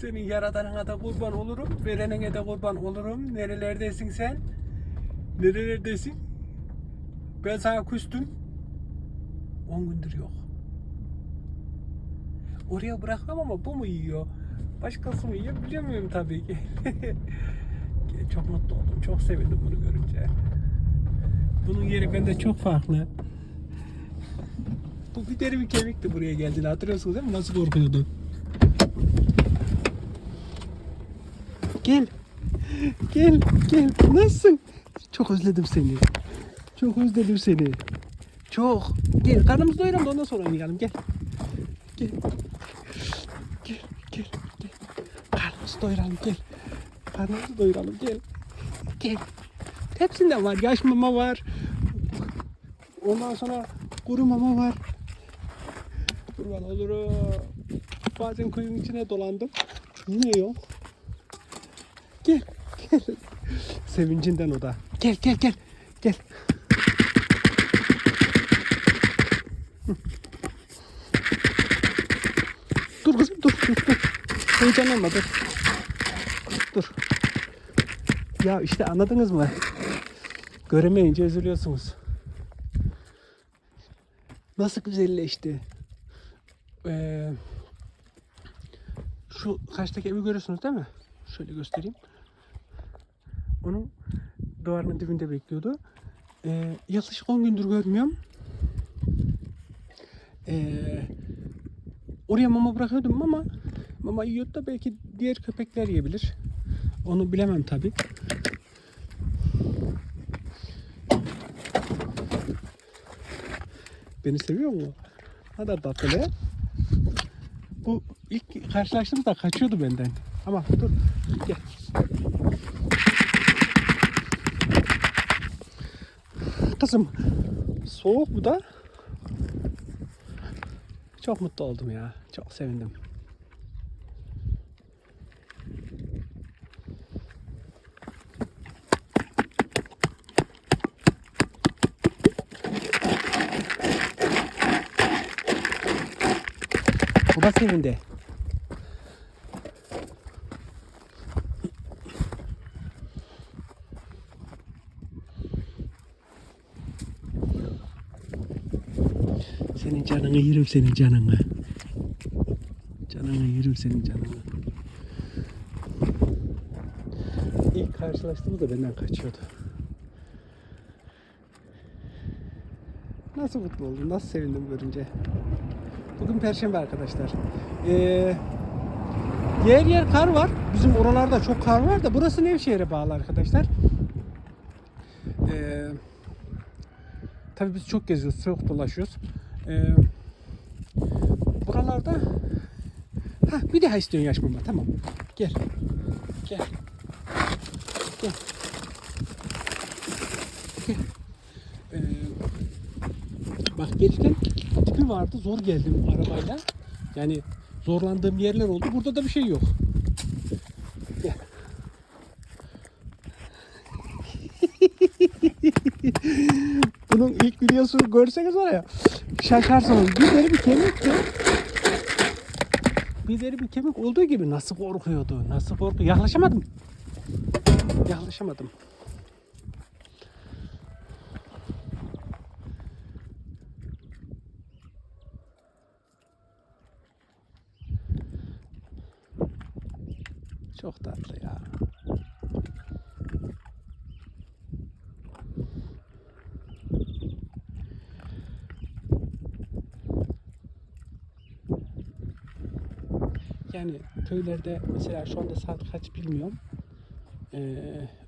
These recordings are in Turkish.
Senin yaradanına da kurban olurum. Verenine de kurban olurum. Nerelerdesin sen? Nerelerdesin? Ben sana küstüm. 10 gündür yok. Oraya bırakmam ama bu mu yiyor? Başkası mı yiyor bilemiyorum tabii ki. çok mutlu oldum. Çok sevindim bunu görünce. Bunun yeri bende çok farklı. Bu bir deri bir kemikti buraya geldiğinde hatırlıyorsunuz değil mi? Nasıl korkuyordu? Gel. Gel, gel. Nasılsın? Çok özledim seni. Çok özledim seni. Çok. Gel, karnımızı doyuralım da ondan sonra oynayalım. Gel. Gel. Gel, gel, gel. Karnımızı doyuralım, gel. Karnımızı doyuralım, gel. Gel. Hepsinden var. Yaş mama var. Ondan sonra kuru mama var. Kurban olurum. Bazen kuyunun içine dolandım. Yine yok. Gel, gel. Sevincinden o da. Gel, gel, gel. Gel. Dur kızım, dur, dur, dur. Heyecanlanma, dur. Dur. Ya işte anladınız mı? Göremeyince üzülüyorsunuz. Nasıl güzelleşti. Ee, şu karşıdaki evi görüyorsunuz değil mi? Şöyle göstereyim. Onun duvarının dibinde bekliyordu. Ee, yaklaşık 10 gündür görmüyorum. Ee, oraya mama bırakıyordum ama mama yiyordu da belki diğer köpekler yiyebilir. Onu bilemem tabi. Beni seviyor mu? Hadi tatlı? Bu ilk karşılaştığımızda kaçıyordu benden. Ama dur gel. Kızım soğuk bu da. Çok mutlu oldum ya. Çok sevindim. Bu da sevindi. Senin canını yerim senin canını. Canını yerim senin canını. İlk karşılaştığımızda benden kaçıyordu. Nasıl mutlu oldum, nasıl sevindim görünce. Bugün Perşembe arkadaşlar. Ee, yer yer kar var. Bizim oralarda çok kar var da burası Nevşehir'e bağlı arkadaşlar. Ee, tabii biz çok geziyoruz, çok dolaşıyoruz. Ee, buralarda ha bir daha istiyorsun yaş mama tamam. Gel. Gel. Gel. Gel. Ee, bak gelirken tipi vardı. Zor geldim arabayla. Yani zorlandığım yerler oldu. Burada da bir şey yok. Bunun ilk videosunu görseniz var ya şaşarsınız. Bir deri bir kemikti. Bir deri bir kemik olduğu gibi nasıl korkuyordu. Nasıl korku. Yaklaşamadım. Yaklaşamadım. Çok tatlı ya. Yani köylerde mesela şu anda saat kaç bilmiyorum. Ee,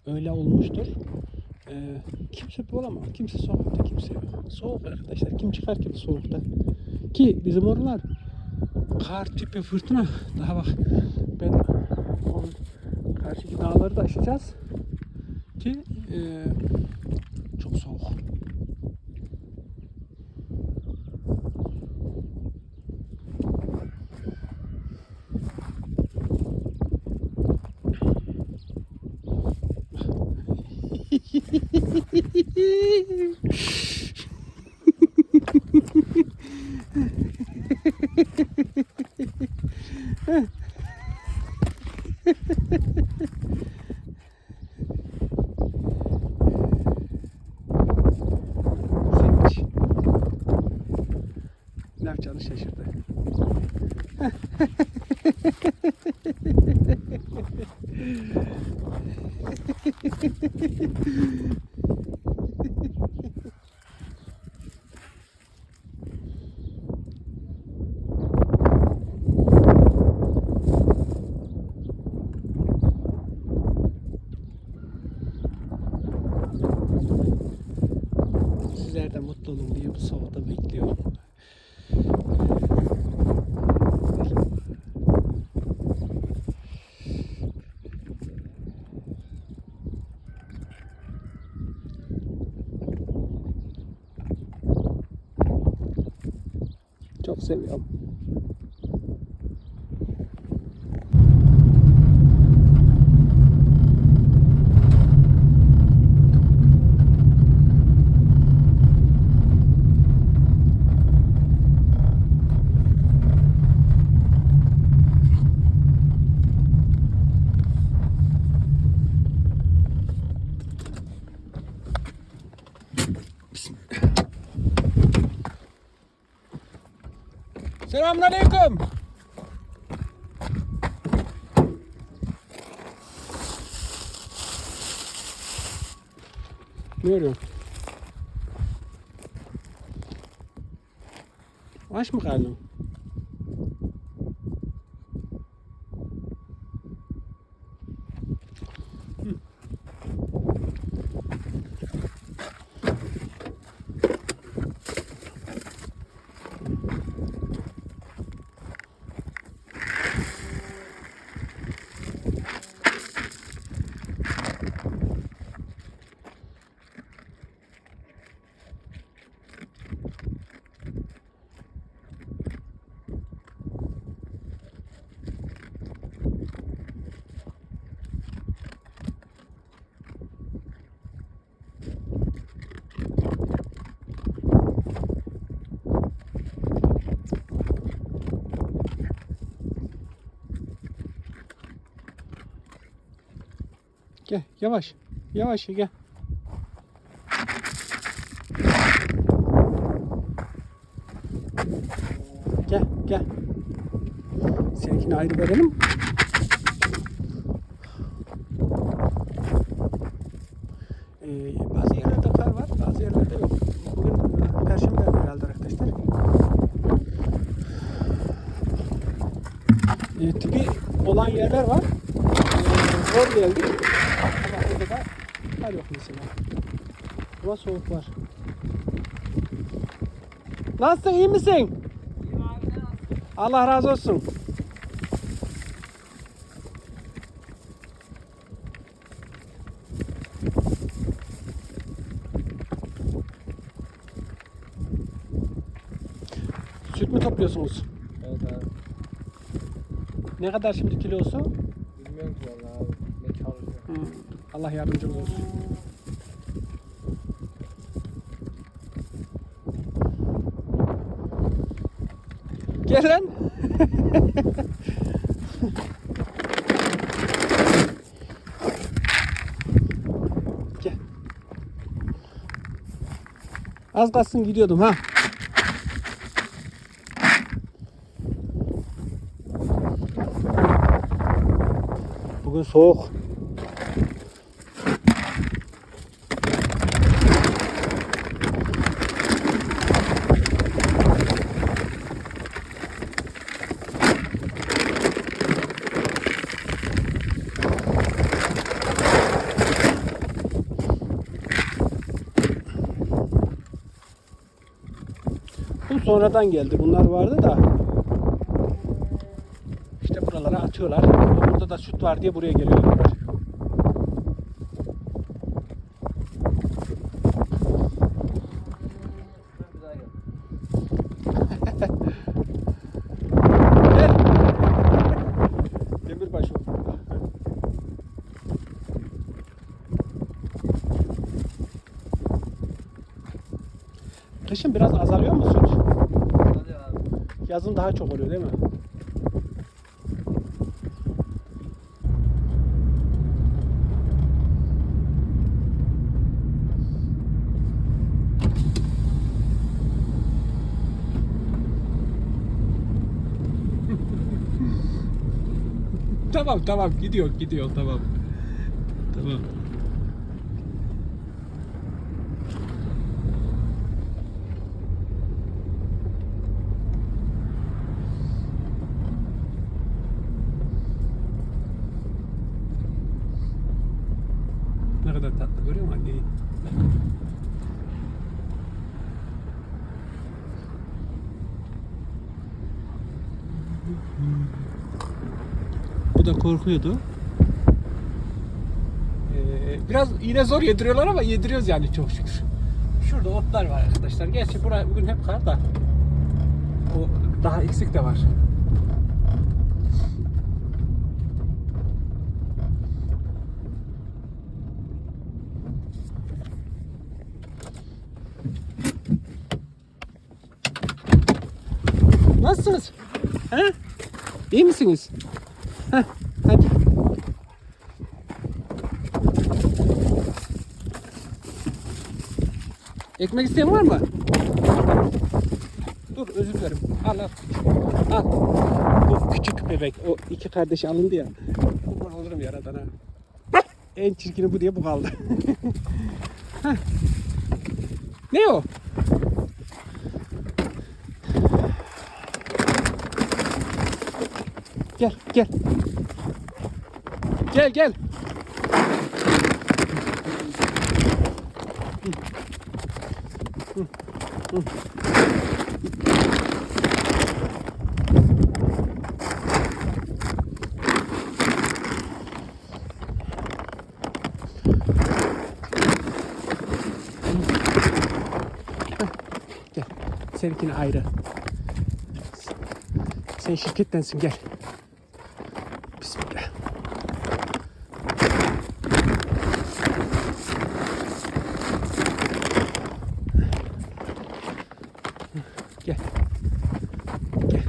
öyle olmuştur. Ee, kimse bulamaz. Kimse sokakta kimse yok. Soğuk arkadaşlar. Kim çıkar ki soğukta? Ki bizim oralar kar tipi fırtına. Daha bak ben o karşıki dağları da aşacağız. Ki e, çok soğuk. Çok seviyorum. Selamünaleyküm. Ne arıyorsun? Aç mı karnın? Gel yavaş. Yavaş gel. Gel gel. Seninkini ayrı verelim. Ee, bazı yerlerde kar var, bazı yerlerde yok. Bugün e, Perşembe herhalde arkadaşlar. E, tipi olan yerler var. E, zor geldi. Kar yok mesela. Ama soğuk var. Nasılsın, iyi misin? Allah razı olsun. Süt mü topluyorsunuz? Evet abi. Ne kadar şimdi kilosu? Bilmiyorum ki vallahi abi. Ne çalışıyor. Hmm, Allah yardımcımız olsun. Gel lan. Gel. Az kalsın gidiyordum ha. Bugün soğuk. Bu sonradan geldi. Bunlar vardı da. İşte buralara atıyorlar. Burada da süt var diye buraya geliyorlar. Kışın biraz azalıyor mu süt? Azalıyor abi. Yazın daha çok oluyor değil mi? tamam tamam gidiyor gidiyor tamam. Tamam. Da korkuyordu. Ee, biraz yine zor yediriyorlar ama yediriyoruz yani çok şükür. Şurada otlar var arkadaşlar. Gerçi buraya bugün hep kar da. O daha eksik de var. Nasılsınız? He? İyi misiniz? Heh, hadi. Ekmek isteyen var mı? Dur özür dilerim. Al al. Al. Bu küçük bebek. O iki kardeşi alındı ya. Kurban olurum yaradan ha. En çirkini bu diye bu kaldı. Ne o? Gel gel. Gel gel. Gel. Seninkini ayrı. Sen şirkettensin gel. Bismillah. Gel. Gel.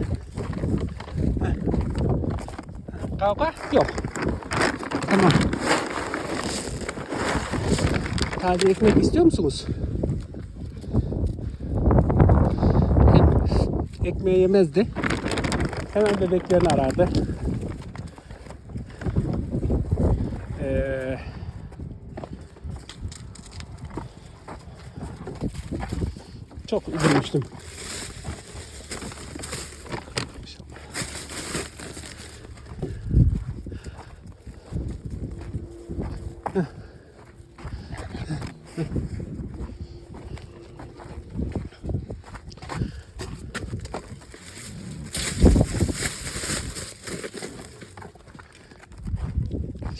Heh. Kavga yok. Tamam. Taze ekmek istiyor musunuz? Hep ekmeği yemezdi. Hemen bebeklerini arardı. Ee, çok üzülmüştüm. İnşallah. Heh. Heh.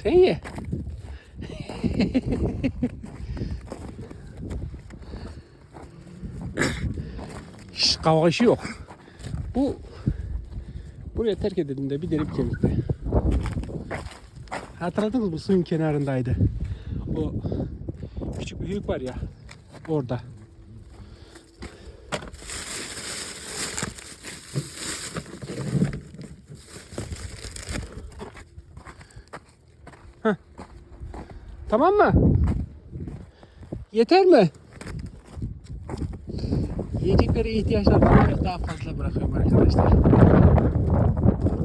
Sen ye. Hiç kavga yok. Bu buraya terk edildiğinde bir derip kemikti. Hatırladınız mı? Suyun kenarındaydı. O küçük bir hıyık var ya orada. Tamam mı? Yeter mi? Yiyecekleri ihtiyaçlarını biraz daha fazla bırakıyorum arkadaşlar.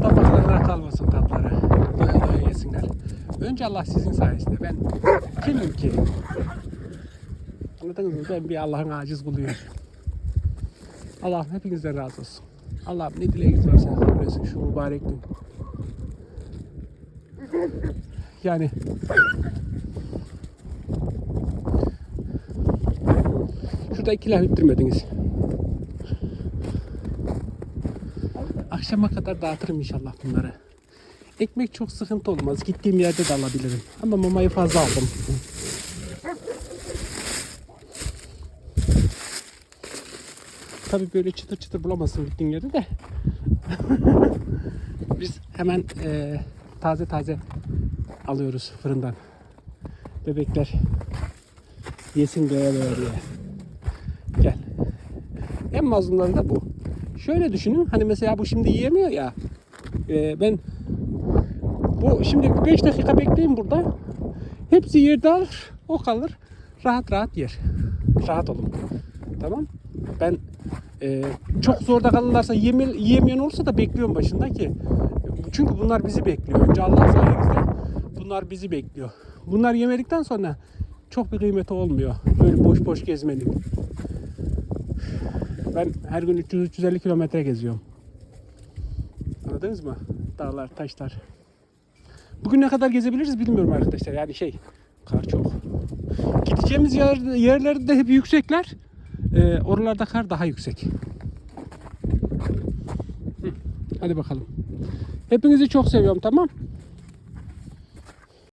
Tabaklarına kalmasın tatları. Doya doya yesinler. Önce Allah sizin sayenizde. Ben kimim ki? Anladınız mı? Ben bir Allah'ın aciz kuluyum. Allah'ım hepinizden razı olsun. Allah'ım ne dileğiniz varsa kabul şu mübarek gün. Yani Şurada iki laf ittirmediniz. Akşama kadar dağıtırım inşallah bunları. Ekmek çok sıkıntı olmaz. Gittiğim yerde de alabilirim. Ama mamayı fazla aldım. Tabii böyle çıtır çıtır bulamazsın gittiğin yerde de. Biz hemen eee, taze taze alıyoruz fırından. Bebekler yesin doya doya diye. En mazlumları da bu. Şöyle düşünün. Hani mesela bu şimdi yiyemiyor ya. Ee, ben bu şimdi 5 dakika bekleyin burada. Hepsi yerde alır. O kalır. Rahat rahat yer. Rahat olun. Tamam. Ben e, çok zorda kalırlarsa yeme, yiyemeyen olursa da bekliyorum başında ki Çünkü bunlar bizi bekliyor. Önce Allah sayenizde bunlar bizi bekliyor. Bunlar yemedikten sonra çok bir kıymeti olmuyor. Böyle boş boş gezmenin. Ben her gün 300-350 kilometre geziyorum. Anladınız mı? Dağlar, taşlar. Bugün ne kadar gezebiliriz bilmiyorum arkadaşlar. Yani şey, kar çok. Gideceğimiz yer, yerlerde hep yüksekler. Ee, oralarda kar daha yüksek. Hadi bakalım. Hepinizi çok seviyorum tamam.